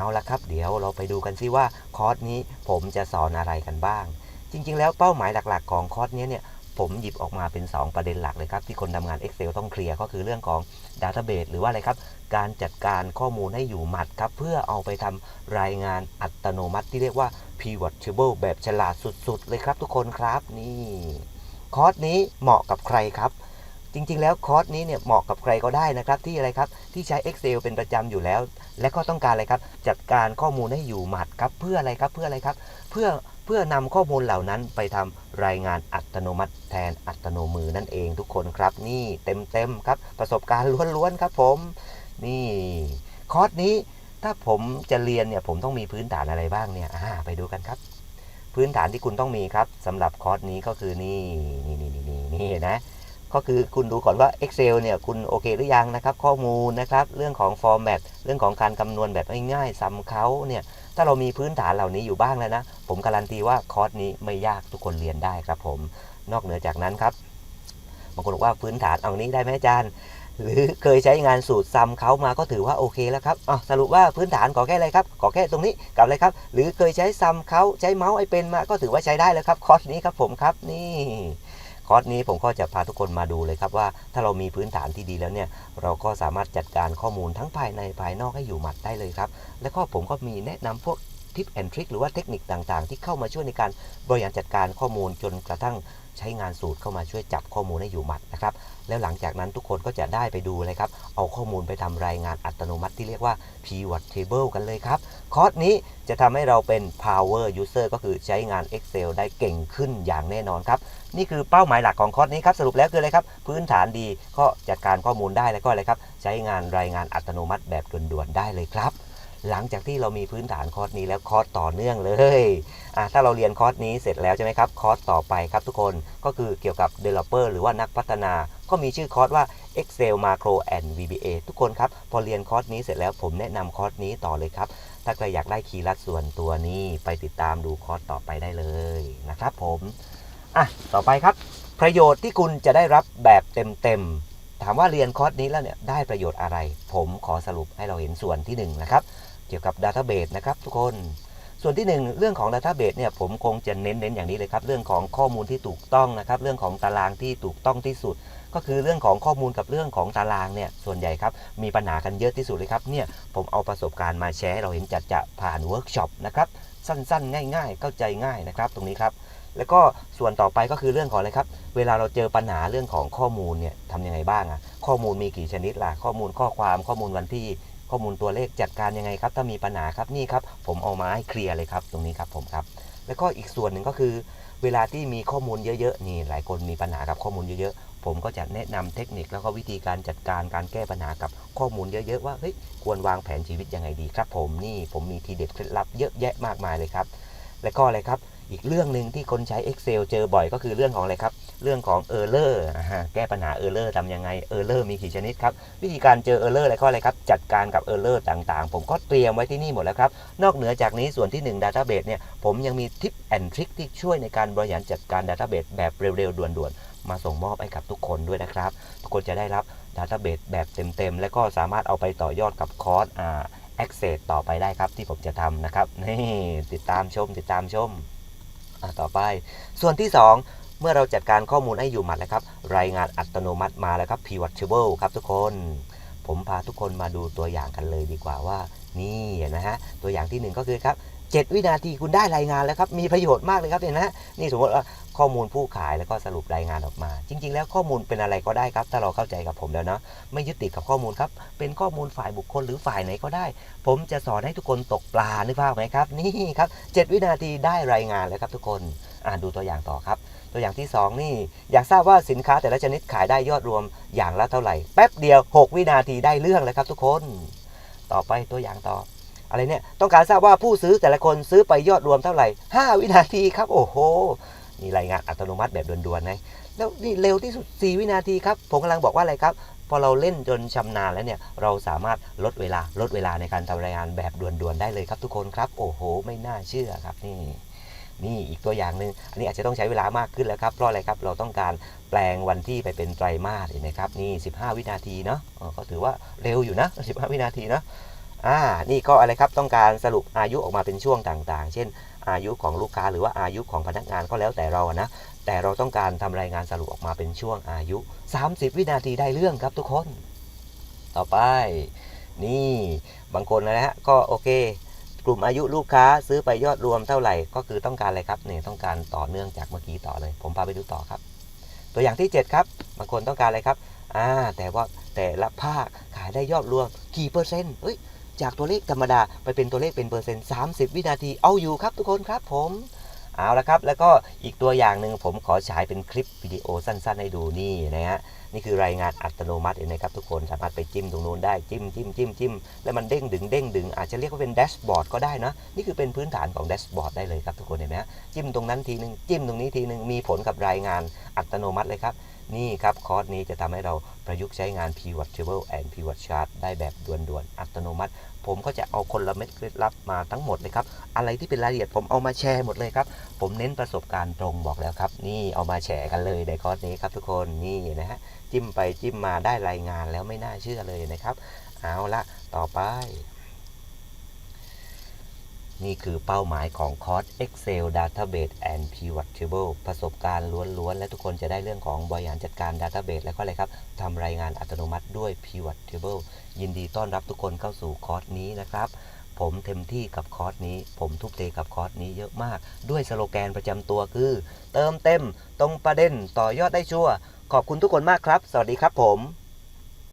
เอาละครับ เดี๋ยวเราไปดูกันซิว่าคอร์สนี้ผมจะสอนอะไรกันบ้าง จริง ๆ แล้วเป้าหมายหลัก ๆ ของคอร์สนี้เนี่ยผมหยิบออกมาเป็น 2 ประเด็นหลักเลยครับ ที่คนทำงาน Excel ต้องเคลียร์ก็คือเรื่องของ Database หรือว่าอะไรครับ การจัดการข้อมูลให้อยู่หมัดครับ เพื่อเอาไปทำรายงานอัตโนมัติที่เรียกว่า Pivot Table แบบฉลาดสุด ๆ เลยครับทุกคนครับนี่ คอร์สนี้เหมาะกับใครครับ จริง ๆ แล้วคอร์สนี้เนี่ยเหมาะกับใครก็ได้นะครับ ที่อะไรครับที่ใช้ Excel เป็นประจำอยู่แล้ว และก็ต้องการอะไรครับ จัดการข้อมูลให้อยู่หมัดครับเพื่ออะไรครับเพื่ออะไรครับ เพื่อเพื่อนำข้อมูลเหล่านั้นไปทำรายงานอัตโนมัติแทนอัตโนมือนั่นเองทุกคนครับ นี่เต็มๆครับ ประสบการณ์ล้วนๆครับผม นี่คอร์สนี้ถ้าผมจะเรียนเนี่ยผมต้องมีพื้นฐานอะไรบ้างเนี่ยอ่าไปดูกันครับ พื้นฐานที่คุณต้องมีครับสำหรับคอร์สนี้ก็คือนี่นี่นี่นี่นี่นี่นะ ก็คือคุณดูก่อนว่า Excel เนี่ยคุณโอเคหรือยังนะครับ ข้อมูลนะครับ เรื่องของ format เรื่องของการคำนวณแบบง่ายๆซ้ำเขาเนี่ยถ้าเรามีพื้นฐานเหล่านี้อยู่บ้างแล้วนะ ผมการันตีว่าคอร์สนี้ไม่ยากทุกคนเรียนได้ครับผม นอกเหนือจากนั้นครับบางคนบอกว่าพื้นฐานเอานี้ได้ไหมอาจารย์ หรือเคยใช้งานสูตรซ้ำเขามาก็ถือว่าโอเคแล้วครับอ๋อสรุปว่าพื้นฐานขอแค่อะไรครับขอแค่ตรงนี้กับอะไรครับ หรือเคยใช้ซ้ำเขาใช้เมาส์ไอเป็นมาก็ถือว่าใช้ได้แล้วครับคอร์สนี้ครับผมครับนี่ คอร์สนี้ผมก็จะพาทุกคนมาดูเลยครับว่าถ้าเรามีพื้นฐานที่ดีแล้วเนี่ยเราก็สามารถจัดการข้อมูลทั้งภายในภายนอกให้อยู่หมัดได้เลยครับ และก็ผมก็มีแนะนำพวก ทิปแอนทริคหรือว่าเทคนิคต่างๆ ที่เข้ามาช่วยในการบริหารจัดการข้อมูลจนกระทั่งใช้งานสูตรเข้ามาช่วยจับข้อมูลให้อยู่หมัดนะครับ แล้วหลังจากนั้นทุกคนก็จะได้ไปดูเลยครับ เอาข้อมูลไปทำรายงานอัตโนมัติที่เรียกว่า pivot table กันเลยครับ คอร์สนี้จะทำให้เราเป็น power user ก็คือใช้งาน Excel ได้เก่งขึ้นอย่างแน่นอนครับ นี่คือเป้าหมายหลักของคอร์สนี้ครับ สรุปแล้วคืออะไรครับ พื้นฐานดีก็จัดการข้อมูลได้แล้วก็อะไรครับ ใช้งานรายงานอัตโนมัติแบบด่วนๆได้เลยครับ หลังจากที่เรามีพื้นฐานคอร์สนี้แล้วคอร์สต่อเนื่องเลยอะถ้าเราเรียนคอร์สนี้เสร็จแล้วใช่ไหมครับคอร์สต่อไปครับทุกคนก็คือเกี่ยวกับ Developer หรือว่านักพัฒนา ก็มีชื่อคอร์สว่า Excel Macro and VBA ทุกคนครับ พอเรียนคอร์สนี้เสร็จแล้วผมแนะนำคอร์สนี้ต่อเลยครับ ถ้าใครอยากได้คีย์ลัดส่วนตัวนี้ไปติดตามดูคอร์สต่อไปได้เลยนะครับผมอะต่อไปครับ ประโยชน์ที่คุณจะได้รับแบบเต็มๆถามว่าเรียนคอร์สนี้แล้วเนี่ยได้ประโยชน์อะไร ผมขอสรุปให้เราเห็นส่วนที่หนึ่งนะครับ เกี่ยวกับ Database นะครับทุกคน ส่วนที่หนึ่งเรื่องของ Database เนี่ยผมคงจะเน้นเน้นอย่างนี้เลยครับ เรื่องของข้อมูลที่ถูกต้องนะครับ เรื่องของตารางที่ถูกต้องที่สุด ก็คือเรื่องของข้อมูลกับเรื่องของตารางเนี่ยส่วนใหญ่ครับมีปัญหากันเยอะที่สุดเลยครับเนี่ยผมเอาประสบการณ์มาแชร์ให้เราเห็นจัดจะผ่านเวิร์กช็อปนะครับสั้นๆ ง่ายๆ เข้าใจง่ายนะครับ ตรงนี้ครับแล้วก็ส่วนต่อไปก็คือเรื่องของอะไรครับ เวลาเราเจอปัญหาเรื่องของข้อมูลเนี่ยทำยังไงบ้างอะข้อมูลมีกี่ชนิดล่ะ ข้อมูลข้อความข้อมูลวันที่ ข้อมูลตัวเลขจัดการยังไงครับ ถ้ามีปัญหาครับนี่ครับ ผมเอามาให้เคลียร์เลยครับ ตรงนี้ครับผมครับ แล้วก็อีกส่วนหนึ่งก็คือ เวลาที่มีข้อมูลเยอะๆนี่หลายคนมีปัญหากับข้อมูลเยอะๆผมก็จะแนะนำเทคนิคแล้วก็วิธีการจัดการการแก้ปัญหากับข้อมูลเยอะ ๆ ว่าเฮ้ยควรวางแผนชีวิตยังไงดีครับ ผมนี่ผมมีทีเด็ดเคล็ดลับเยอะแยะมากมายเลยครับ และก็อะไรครับ อีกเรื่องหนึ่งที่คนใช้ Excel เจอบ่อยก็คือเรื่องของอะไรครับ เรื่องของ Error อ่าแก้ปัญหา Error ทำยังไง Error มีกี่ชนิดครับ วิธีการเจอ Error อะไรข้อะไรครับ จัดการกับ Error ต่างๆ ผมก็เตรียมไว้ที่นี่หมดแล้วครับ นอกเหนือจากนี้ส่วนที่ 1 Database เนี่ย ผมยังมีทิปแอนทริคที่ช่วยในการบริหารจัดการ Database แบบเร็วๆ ด่วนๆ มาส่งมอบให้กับทุกคนด้วยนะครับ ทุกคนจะได้รับ Database แบบเต็มๆ และก็สามารถเอาไปต่อยอดกับคอร์สอ่า Access ต่อไปได้ครับที่ผมจะทำนะครับ นี่ติดตามชม ติดตามชม ต่อไป ส่วนที่ 2 เมื่อเราจัดการข้อมูลให้อยู่หมัดแล้วครับ รายงานอัตโนมัติมาแล้วครับ pivotable ครับทุกคน ผมพาทุกคนมาดูตัวอย่างกันเลยดีกว่าว่า นี่นะฮะ ตัวอย่างทีหนึ่1 ก็คือครับ7วินาทีคุณได้รายงานแล้วครับ มีประโยชน์มากเลยครับเห็นไหมฮะนี่สมมติว่า ข้อมูลผู้ขายแล้วก็สรุปรายงานออกมา จริง ๆ แล้วข้อมูลเป็นอะไรก็ได้ครับ ถ้าเราเข้าใจกับผมแล้วเนาะไม่ยึดติดกับข้อมูลครับเป็นข้อมูลฝ่ายบุคคลหรือฝ่ายไหนก็ได้ ผมจะสอนให้ทุกคนตกปลานึกภาพไหมครับนี่ครับ 7 วินาทีได้รายงานแล้วครับทุกคนอ่าดูตัวอย่างต่อครับ ตัวอย่างที่ 2 นี่ อยากทราบว่าสินค้าแต่ละชนิดขายได้ยอดรวมอย่างละเท่าไหร่แป๊บเดียว 6 วินาทีได้เรื่องเลยครับทุกคน ต่อไปตัวอย่างต่ออะไรเนี่ยต้องการทราบว่าผู้ซื้อแต่ละคนซื้อไปยอดรวมเท่าไหร่ 5 วินาทีครับ โอ้โห นี่รายงานอัตโนมัติแบบด่วนๆนะแล้วนี่เร็วที่สุด 4 วินาทีครับ ผมกำลังบอกว่าอะไรครับ พอเราเล่นจนชำนาญแล้วเนี่ย เราสามารถลดเวลาลดเวลาในการทำรายงานแบบด่วนๆได้เลยครับทุกคนครับ โอ้โห ไม่น่าเชื่อครับนี่นี่อีกตัวอย่างหนึ่งอันนี้อาจจะต้องใช้เวลามากขึ้นแล้วครับ เพราะอะไรครับ เราต้องการแปลงวันที่ไปเป็นไตรมาสเห็นไหมครับ นี่ 15 วินาทีเนาะก็ถือว่าเร็วอยู่นะ 15 วินาทีเนาะอ่า นี่ก็อะไรครับ ต้องการสรุปอายุออกมาเป็นช่วงต่างๆ เช่น อายุของลูกค้าหรือว่าอายุของพนักงานก็แล้วแต่เราอะนะ แต่เราต้องการทำรายงานสรุปออกมาเป็นช่วงอายุ 30 วินาทีได้เรื่องครับทุกคน ต่อไป นี่บางคนนะฮะก็โอเค กลุ่มอายุลูกค้าซื้อไปยอดรวมเท่าไหร่ก็คือต้องการอะไรครับเนี่ยต้องการต่อเนื่องจากเมื่อกี้ต่อเลย ผมพาไปดูต่อครับ ตัวอย่างที่ 7 ครับบางคนต้องการอะไรครับอ่าแต่ว่าแต่ละภาคขายได้ยอดรวมกี่เปอร์เซ็นต์เอ้ย จากตัวเลขธรรมดาไปเป็นตัวเลขเป็นเปอร์เซ็นต์ 30 วินาที เอาอยู่ครับทุกคนครับผมเอาละครับ แล้วก็อีกตัวอย่างหนึ่งผมขอฉายเป็นคลิปวิดีโอสั้นๆ ให้ดูนี่นะฮะนี่คือรายงานอัตโนมัติเห็นไหมครับทุกคนสามารถไปจิ้มตรงนู้นได้จิ้มจิ้มจิ้มจิ้มแล้วมันเด้งดึงเด้งดึงอาจจะเรียกว่าเป็นแดชบอร์ดก็ได้นะนี่คือเป็นพื้นฐานของแดชบอร์ดได้เลยครับทุกคนเห็นไหมจิ้มตรงนั้นทีนึงจิ้มตรงนี้ทีนึงมีผลกับรายงานอัตโนมัติเลยครับ นี่ครับ คอร์สนี้จะทำให้เราประยุกต์ใช้งาน pivot table and pivot chart ได้แบบด่วนๆ อัตโนมัติ ผมก็จะเอาคนละเม็ดเคล็ดลับมาทั้งหมดเลยครับ อะไรที่เป็นรายละเอียดผมเอามาแชร์หมดเลยครับ ผมเน้นประสบการณ์ตรงบอกแล้วครับ นี่เอามาแชร์กันเลยในคอร์สนี้ครับทุกคน นี่นะฮะ จิ้มไปจิ้มมาได้รายงานแล้วไม่น่าเชื่อเลยนะครับ เอาละต่อไป นี่คือเป้าหมายของคอร์ส Excel Database and Pivot Table ประสบการณ์ล้วนๆ และทุกคนจะได้เรื่องของบริหารจัดการ Database และก็อะไรครับทำรายงานอัตโนมัติด้วย Pivot Table ยินดีต้อนรับทุกคนเข้าสู่คอร์สนี้นะครับ ผมเต็มที่กับคอร์สนี้ ผมทุกเทกับคอร์สนี้เยอะมาก ด้วยสโลแกนประจำตัวคือ เติมเต็ม ตรงประเด็นต่อยอดได้ชัวร์ขอบคุณทุกคนมากครับ สวัสดีครับผม